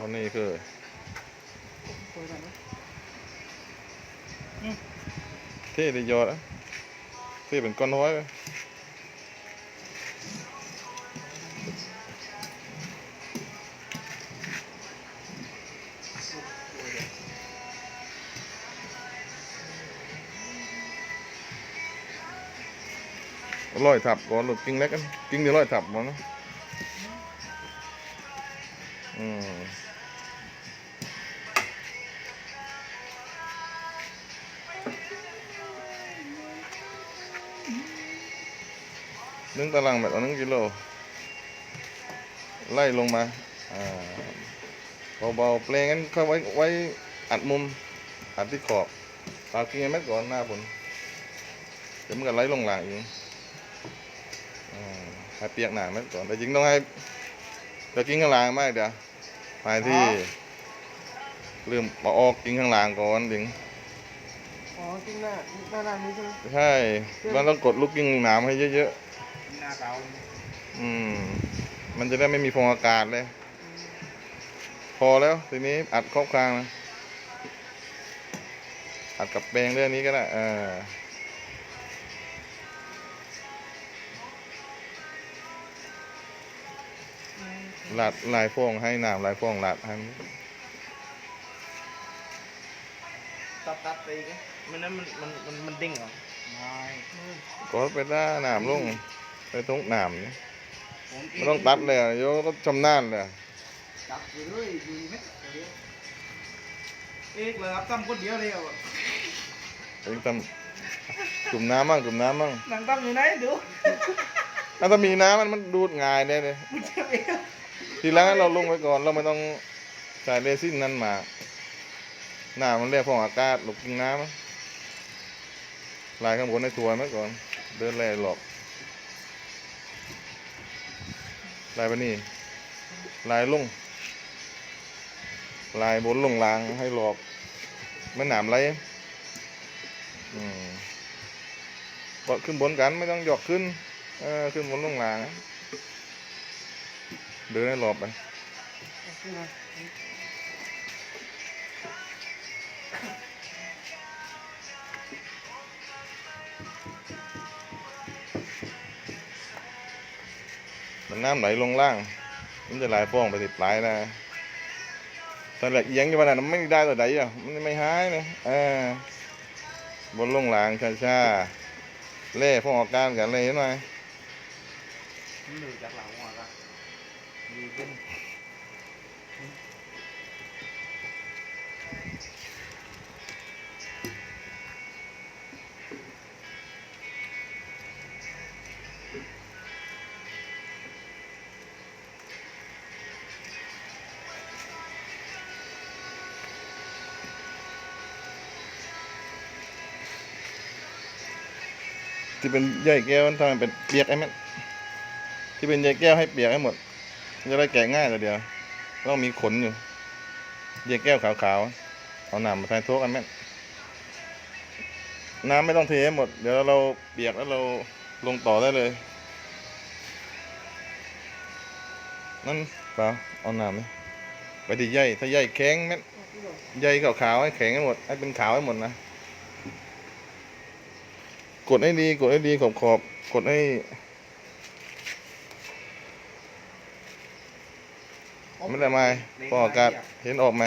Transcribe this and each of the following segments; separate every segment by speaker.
Speaker 1: อันนี้คือ
Speaker 2: สวยแบบนี้
Speaker 1: ที่ได้ยอดอะที่เป็นก้อนน้อยเลยร้อยถับก่อนลูกกิ้งเล็กกันกิ้งเดียวร้อยถับมั้งเนอะอืม นึ่งตารางเมตรต่อหนึ่งกิโล ไล่ลงมาอ่าเบาๆเปลงกันเข้าไว้ไว้อัดมุม อัดที่ขอบปากกิ้งไอ้เม็ดก่อนหน้าผลเดี๋ยวมันก็ไล่ลงหลังอีกอ่าให้เปียกหนาเม็ดก่อน แต่จริงต้องให้เดี๋ยวกิ้งข้างล่างมากเดี๋ยวไปที่ลืมมาออกกิ้งข้างล่างก่อนถึง
Speaker 2: อ๋อจริงหน้าหน้าด้านนี้ใช่ไหม
Speaker 1: ใช่มันต้องกดลูกกิ้งหนามให้เยอะ
Speaker 3: หน้าเตา
Speaker 1: ๆอืม มันจะได้ไม่มีฟองอากาศเลย พอแล้วทีนี้อัดครอบครางนะอัดกับแปรงเรื่องนี้ก็ได้เออหลัดลายฟองให้น้ำลายฟองหลัดให้มัน
Speaker 3: ตัดตัดไปอีกมันนั้นมันมันมันมันดิ้งเหรอไม่
Speaker 1: กดไปได้น้ำลง ไปตรงน้ำนี่
Speaker 3: ผม
Speaker 1: ไม่ต้องตัดเลยอะโยก็ชำนาญเลย
Speaker 3: ตัดไปเลยดูไหมเดี๋ยวเอกเลยครับตั้มคนเดียวเลยอะ
Speaker 1: เองทำจุ่มน้ำมั่งจุ่มน้ำมั่ง
Speaker 3: หนังตั้มอยู่ไหนดู
Speaker 1: ถ้าถ้ามีน้ำมันมันดูดง่ายได้เลย
Speaker 3: มันจะเอก
Speaker 1: ทีหลังเราลงไว้ก่อนเราไม่ต้องใส่เรซินนั่นมาหน้ามันเรียกฟองอากาศหลบกินน้ำอะลายข้างบนในตัวไว้ก่อน เดินแล่หลอก ลายไปนี่ลายลงลายบนลงลางให้หลอกไม่หนามไรอืมกดขึ้นบนกันไม่ต้องหยอกขึ้น เออขึ้นบนลงลาง เดินให้หลอกไป
Speaker 2: มั
Speaker 1: นน้ำไหลลงล่าง มันจะไหลฟ้องไปติดปลายนะตอนแรกเอียงอยู่วันนั้นไม่ได้ตัวใดอะมันไม่หายนะเออบนลงหลางช้าๆเล่ฟ้องออกการกันเลยเห็นไหม
Speaker 3: มันเหลือจากหลังหัวกันดีขึ้น
Speaker 1: ที่เป็นใยแก้วมันทำเป็นเปียกไอ้แม่ที่เป็นใยแก้วให้เปียกให้หมดจะได้แกะง่ายแต่เดียวต้องมีขนอยู่ใยแก้วขาวๆเอาหน้ำมาแทนโทษกันแม่น้ำไม่ต้องเทให้หมด เดี๋ยวเราเปียกแล้วเราลงต่อได้เลย นั่นเปล่าเอาหน้ำไหมไปที่ใยถ้าใยแข็งแม่ใยขาวๆให้แข็งให้หมดให้เป็นขาวให้หมดนะ กดให้ดี กดให้ดีขอบขอบกดให้ไม่ได้มาพออากาศเห็นออกไหม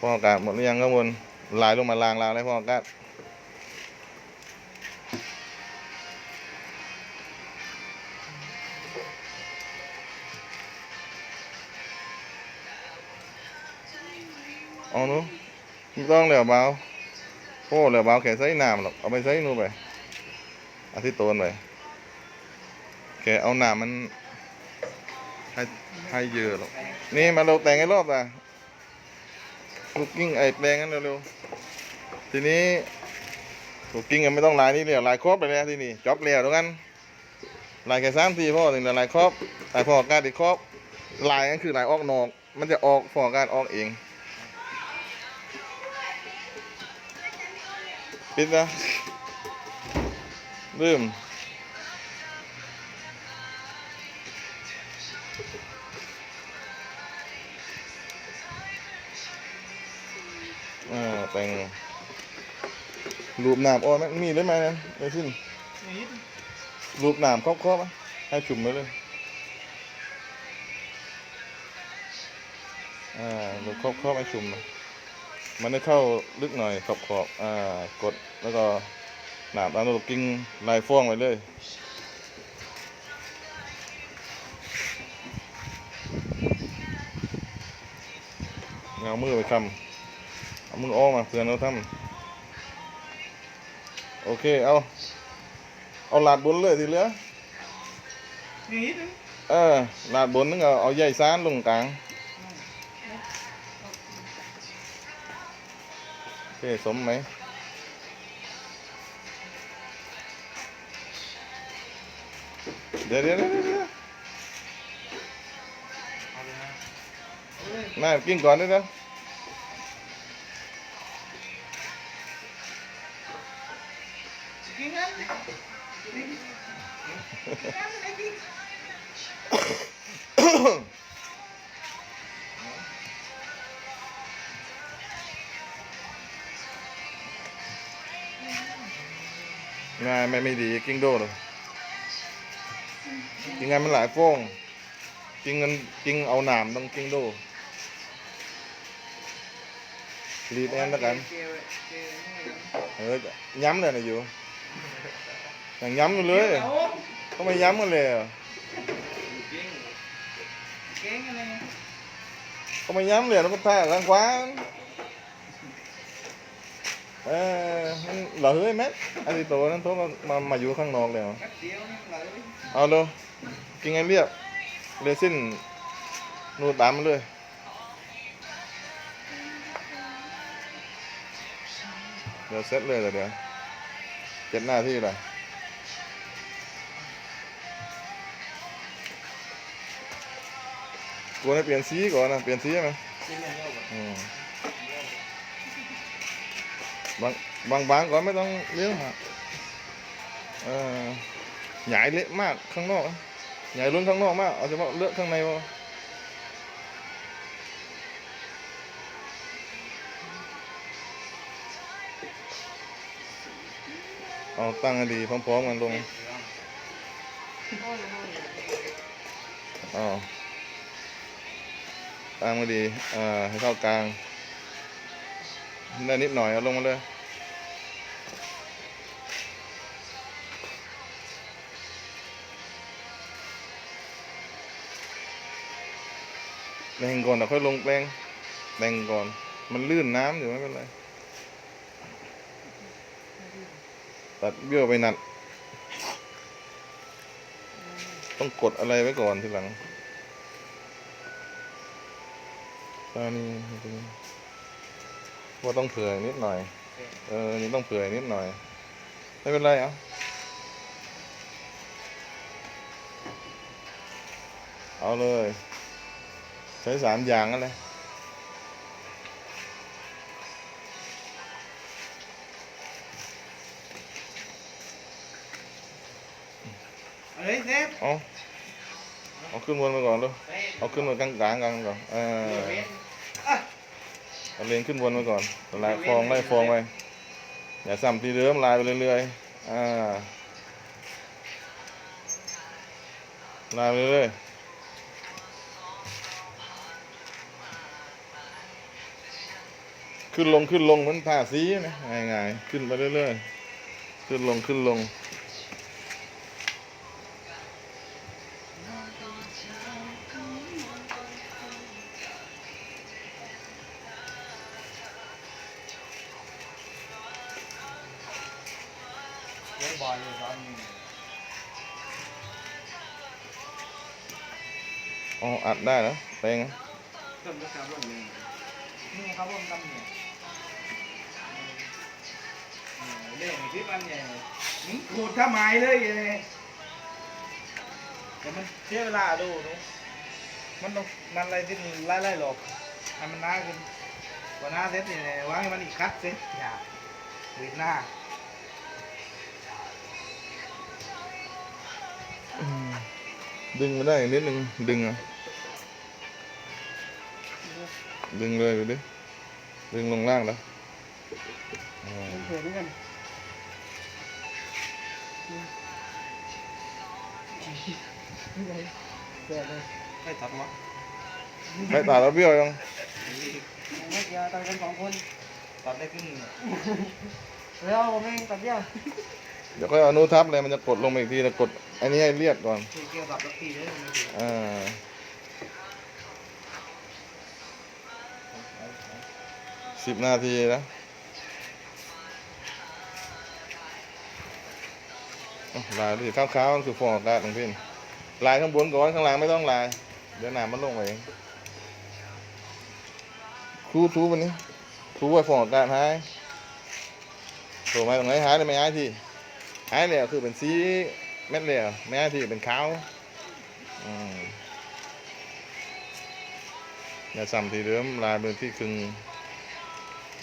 Speaker 3: พ่ออง
Speaker 1: พออากาศหมดหรือยังข้างบนลายลงมาลางลางเลยพออากาศ เอาหนูไม่ต้องเหลวเบาโอ้เหลวเบาแค่ใส่น้ำหรอกเอาไปใส่นู่ไปเอาที่โตนไปแกเอาน้ำมันให้ให้เยอะหรอกนี่มาเราแต่งให้รอบอะลูกกิ้งไอ้แปลงนั้นเร็วๆทีนี้ลูกกิ้งยังไม่ต้องลายนี่เลยลายครอบไปเลยทีนี้จอบเลี้วตรงนั้นลายแค่สามทีพ่อถึงจะลายครอบลายพออากาศอีครอบลายนั่นคือลายออกนอก มันจะออกพออากาศออกเอง ปิดนะลืมอ่แต่งรูปหน้ำโอ้ยมีได้ไหมนั่นไอ้ทิ้นรูปหนามครอบๆไอมให้ชุ่มไปเลยอ่ารูปครอบครอบให้ชุ่มนะ มันได้เข้าลึกหน่อยขอบขอบๆอ่ากดแล้วก็น้ำตามตัวกิ้งลายฟ้องไปเลยเอามือไปคำเอามืออ้อมมาเพื่อนเราทำโอเคเอาเอาลาดบนเลยทีเหลือ
Speaker 3: นี่
Speaker 1: เออลาดบนนึงเอาเอาใยซานลงกลาง เคสมไหมเดี๋ยวเดี๋ยวเดี๋ยวเดี๋ยว
Speaker 3: เอาเลยนะ
Speaker 1: นายกินก่อนด้วยนะ
Speaker 3: งา
Speaker 1: นไม่ไม่ดีกิ้งโดเลยกินงานมันหลายฟองกินเงินกินเอาหนามต้องกิ้งโดรีดแอนแล้วกัน
Speaker 3: เกลเกลนี่
Speaker 1: เออย้ำเลยนะอยู่อย่างย้ำอยู่เลย
Speaker 3: เอา
Speaker 1: ก็ไม่ย้ำกันเลยอะ
Speaker 3: เก่งอะไร
Speaker 1: ก็ไม่ย้ำเลยแล้วก็ท่าทางขวา เออมันเหล่อเฮ้ยแมทอันนี้โตนั้นโตมามามาอยู่ข้างนอกแล้ว
Speaker 3: แป๊บเดียวนี่ไหล
Speaker 1: เอาเลยกินไงเรียบเรซินนูดตามมาเลยเดี๋ยวเซตเลยเดี๋ยวเดี๋ยวเจ็ดหน้าที่เลยกลัวให้เปลี่ยนสีก่อนนะเปลี่ยนสีไหม
Speaker 3: กินอย่างเดียวก่อน
Speaker 1: อืม บางบางบางก่อนไม่ต้องเลี้ยวฮะเออใหญ่เละมากข้างนอกใหญ่ล้นข้างนอกมากเอาเฉพาะเลือกข้างในพอเอาตั้งให้ดีพร้อมๆกันลง
Speaker 2: อ๋อ
Speaker 1: ตั้งมาดีอ่าให้เข้ากลาง ได้นิดหน่อยเอาลงมาเลยแบ่งก่อนเดี๋ยวค่อยลงแป้งแบ่งก่อน มันลื่นน้ำอยู่ไม่เป็นไร ตัดเบี้ยวไปนัด ต้องกดอะไรไว้ก่อนทีหลังตอนนี้ ว่าต้องเผื่อนิดหน่อย เออ นี่ต้องเผื่อนิดหน่อย ไม่เป็นไรเอะเอาเลย ใช้สามอย่างนั่นเลย
Speaker 3: เฮ้ยเซฟ
Speaker 1: เอาเอาขึ้นบนไปก่อนเลยเอาขึ้นมากลางกลางๆกันก่อนเออ เอาเลนขึ้นบนไปก่อนไล่ฟองไล่ฟองไปอย่าซ้ำทีเดิมลายไปเรื่อยๆอ่าลายไปเรื่อยๆขึ้นลงขึ้นลงเหมือนผ่าสีนะง่ายๆขึ้นไปเรื่อยๆขึ้นลงขึ้นลง ได้แล้วแปลง
Speaker 2: ต้นกระชับวันนี้
Speaker 3: นี่ครับผมทำเนี่ยเล่นคลิปอันใหญ่ยมึงขูดทำไมเลยเนี่ยแต่มันเสียเวลาดูนุมันต้องมันอะไรที่มันไล่ไล่หลอกให้มันน้าขึ้นกว่าน้าเซ็ตนี่เนี่ยวางให้มันอีกคัดเซ็ตอย่าวีดหน้า
Speaker 1: ดึงมาได้อีกนิดนึงดึงอะ ดึงเลยดูดิ ดึงลงล่างแล้ว
Speaker 2: น
Speaker 4: กั
Speaker 3: ไม่ตัดมั้ง
Speaker 1: ไม่ตัดแล้วเบี้ยวยัง
Speaker 4: ไม่เกี่ยวตัดกันสองคน
Speaker 3: ตัดได้ครึ่ง
Speaker 4: เร็วผมเองตัดเบี้ยว
Speaker 1: เดี๋ยวก็เอานูทับเลยมันจะกดลงไปอีกทีแล้วกดอันนี้ให้เรียกก่อน
Speaker 3: เกี่ยวกับลักทีเลย
Speaker 1: อ่า สิบนาทีนะลายที่ขาวๆมันคือฟองอากาศของพี่นลายข้างบนก่อนข้างล่างไม่ต้องลาย เดี๋ยวน้ำมันลงไปเองครูทูวันนี้ทูไว้ฟองอากาศหายโผล่มาตรงไหนหายเลยไม่หายทีหายเลยคือเป็นสีเม็ดเลยไม่หายทีเป็นขาวอืมอย่าซ้ำทีเดิมลายเป็นที่ครึ่ง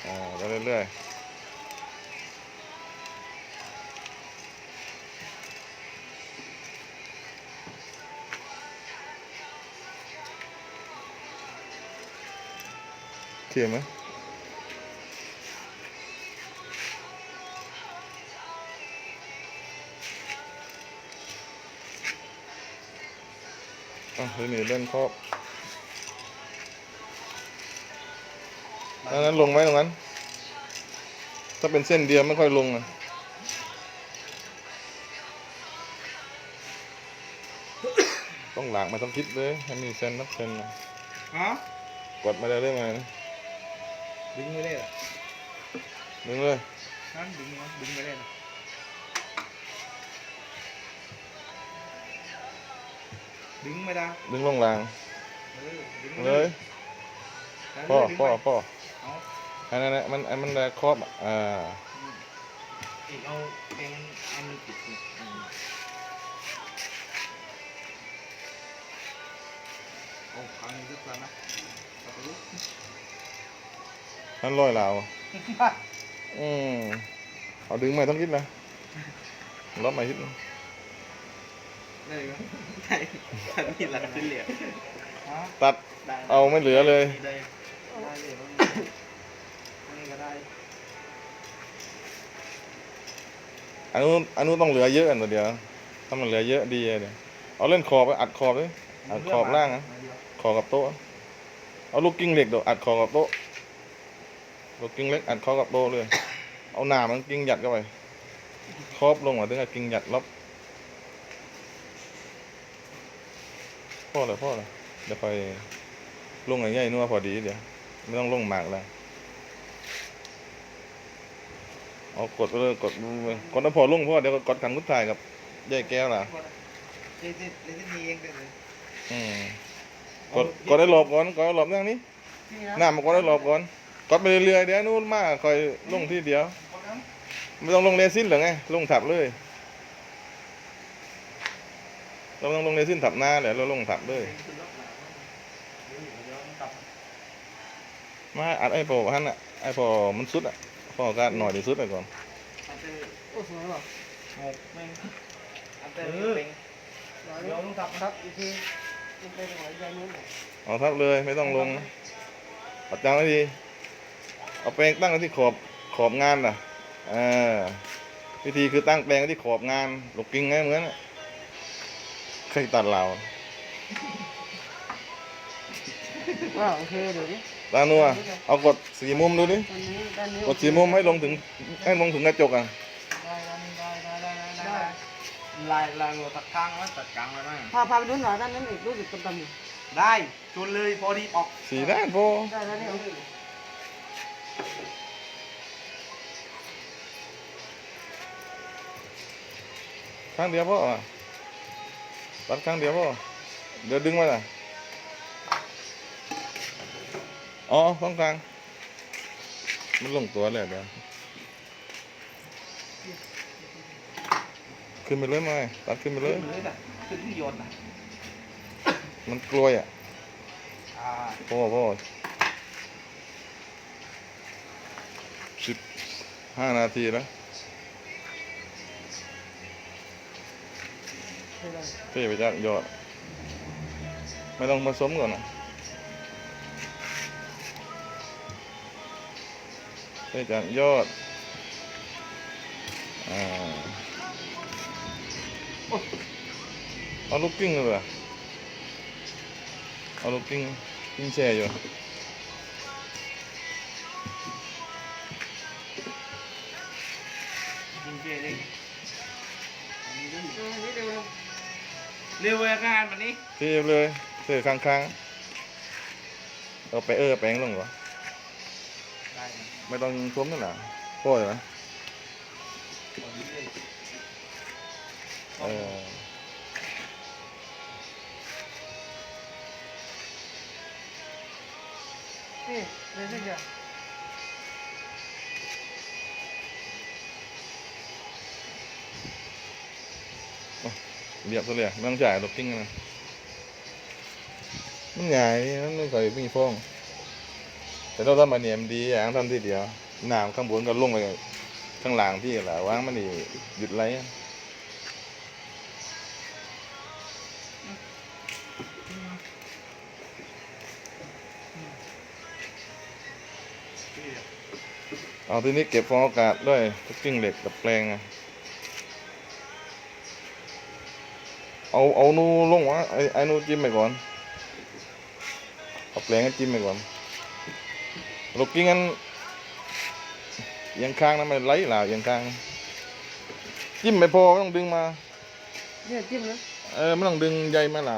Speaker 1: อ่าไปเรื่อยๆเทียมไหมอะทีนี้เล่นครอบ อันนั้นลงไหมตรงนั้น ถ้าเป็นเส้นเดียวไม่ค่อยลงอะต้องหลากมาต้องคิดเลยให้มีเส้นนับเส้นนะ
Speaker 3: ฮะ
Speaker 1: กดมาได้ได้ไหมนะ
Speaker 3: ดึงไม่ได้หรอ
Speaker 1: ดึงเลย
Speaker 3: นั่นดึงนะดึงไม่ได้นะดึงไม่ได้
Speaker 1: ดึงลงราง
Speaker 3: เออดึง
Speaker 1: เลย
Speaker 3: ได้
Speaker 1: พ่อ
Speaker 3: ดึง
Speaker 1: พ่อ
Speaker 3: ไป
Speaker 1: พ่อ
Speaker 3: เอา
Speaker 1: อันนั้นน่ะมันอันมันได้ครอบอะอ่า
Speaker 3: อีกเอาเองอันนี้ติดนี่อืมโอ้ครั้งนี้ก็แล้วนะตัดไปลูก
Speaker 1: ท่านร้อยลาวอืมเอาดึงมาต้องคิดนะรอบมาคิดนะ
Speaker 3: ได้ไหมได้ถ้ามีหลักขึ้นเหลี่ยม
Speaker 1: ตัด
Speaker 3: ได้
Speaker 1: เอาไม่เหลือเลย
Speaker 3: ได้เลยอันนี้ก็ได้
Speaker 1: อันนู้นอันนู้นต้องเหลือเยอะอันตัวเดียว ถ้ามันเหลือเยอะดีเลยเอาเล่นขอบไปอัดขอบเลยอัดขอบล่างนะขอบกับโต๊ะ เอาลูกกิ้งเหล็กเดี๋ยวอัดขอบกับโต๊ะ ลูกกิ้งเล็กอัดขอบกับโต๊ะเลย เอาหนามันกิ้งหยัดเข้าไป ครอบลงมาถึงกับกิ้งหยัดล็อบพ่อเลยพ่อเลยเดี๋ยวค่อยลงใหญ่ๆนัวพอดีเดี๋ยว ไม่ต้องลงหมากแล้วเอากดไปเลยกดกดน้ำพอลงพ่อเดี๋ยวกดขันกุดถ่ายกับยายแก้วล่ะ
Speaker 3: เล่นเล่นเล่นนี่เองเลย
Speaker 1: อืมกดกดได้หลบก่อนกดได้หลบอย่างนี้หน้ามันกดได้หลบก่อนกดไปเรื่อยๆเดี๋ยวนู้นมากคอยลงที่เดียวไม่ต้องลงเรซินหรือไงลงถับเลยเราต้องลงเรซินถับหน้าเดี๋ยวเราลงถับเลย มาอัดไอ้พอฮันอะไอ้พอมันสุดอะพออากาศหน่อยดีสุดไปก่อน
Speaker 4: โอ้สวยว่ะ
Speaker 3: อันเตอร์เป็น
Speaker 4: เดี๋ยวต้องตัดครับอีกทีมันเป็นหัวใจนู้น
Speaker 1: เอาทับเลยไม่ต้องลงนะปัดจังไว้ทีเอาแปรงตั้งไว้ที่ขอบขอบงานน่ะอ่าวิธีคือตั้งแปรงไว้ที่ขอบงานหลกกิ้งไงเหมือนกันน่ะเคยตัดเหลา
Speaker 4: ว้าวโอเคเดี๋ยวดิ
Speaker 1: ตานัวเอากดสีมุมดูดิ
Speaker 4: ตอนนี้ด้านนี้
Speaker 1: กดสีมุมให้ลงถึงให้ลงถึงกระจกอะ
Speaker 3: ลายลายโรตัดข้างแล้วตัดกลางไว้ไหม
Speaker 4: พาพาไปดูหน่อยด้านนั้นอีกรู้สึกต่ำๆอยู่
Speaker 3: ได้จนเลยพอดีออก
Speaker 1: สีด้านโพ
Speaker 4: ได้แล้วเนี่ย
Speaker 1: ข้างเดียวพ่อตัดข้างเดียวพ่อเดี๋ยวดึงมาล่ะอ๋ อตรงกลาง มันลงตัวเลยเดี๋ยวขึ้นไปเลยไหมตัดขึ้นไปเลย
Speaker 3: เลยน่ะคือที่โยนน่ะ
Speaker 1: มันกลวยอะ
Speaker 3: อ่า
Speaker 1: พ่อพ่อสิบห้านาทีแล้ว
Speaker 4: ไม่ได้
Speaker 1: เทไปจากยอด ไม่ต้องผสมก่อนนะ เทจากยอดอ่าเอาลูกกิ้งเลยเอาลูกกิ้งกิ้งแช่อยู่
Speaker 3: จริงๆเลยอันวย
Speaker 4: เออนี่เร็วเร็ว
Speaker 3: เร็วเลยงานวันนี้
Speaker 1: เทียบเลยเสือข้างๆเอาไปเออแปลงลงเหรอ
Speaker 3: ได้นะ
Speaker 1: ไม่ต้องท่วมนั่นแหละโป้เลยไหม
Speaker 3: ขอนี้เลย
Speaker 1: เออ
Speaker 4: นี่เร็วนิดเดียว
Speaker 1: เรียบซะเลยไม่ต้องจ่ายลูกกิ้งนะมันใหญ่มันไม่เคยมีฟอง แต่เราทำมาเนี่ยมันดีอย่างทำทีเดียวน้ำข้างบนก็ลงไปข้างล่างพี่แหละว่างมันนี่หยุดไหลเอาทีนี้เก็บฟองอากาศด้วยลูกกิ้งเหล็กกับแปลงอะเอาเอานูลงวะไอ้ไอ้นูจิ้มไปก่อนเอาแปลงให้จิ้มไปก่อน ลูกกิ้งงั้นเอียังข้างนะมันไหลหล่าเอียังข้าง จิ้มไม่พอต้องดึงมา
Speaker 4: เนี่ยจิ้มนะ
Speaker 1: เออไม่ต้องดึงใยมาหล่า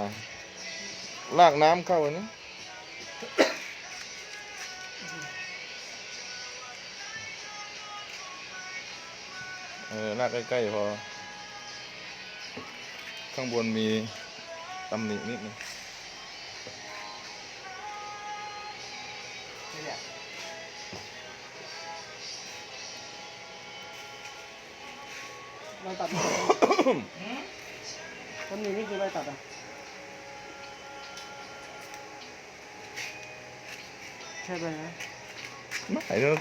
Speaker 1: ลากน้ำเข้าอันนี้เออลากใกล้ๆพอ ข้างบนมีตำหนินิดนึง
Speaker 3: นี่ แหละ
Speaker 4: เราตัดตำหนินี่คือใบตัดอะใช่ไหมนะ
Speaker 1: ไม่เดี๋ยว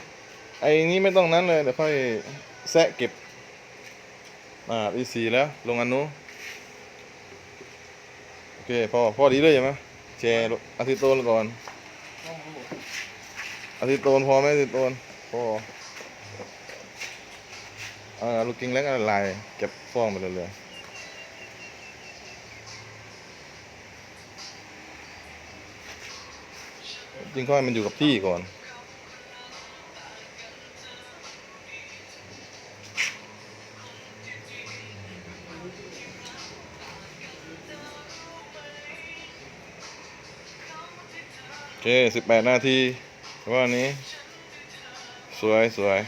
Speaker 1: ไอ้นี้ไม่ต้องนั้นเลยเดี๋ยวค่อยแซะเก็บ อ่าอีสีแล้ว ลงอันนู้นโอเคพอพอดีเลยใช่ไหมแชร์อาทิตย์โตนก่อน
Speaker 3: ต้องรู้
Speaker 1: อาทิตย์โตนพอไหมอาทิตย์โตนพอ เอาลูกกิ้งเล็กอะลายเก็บฟองไปเลยเลยๆจริงๆก็ให้มันอยู่กับที่ก่อนโอเคสิบแปดนาทีว่านี้ สวยสวย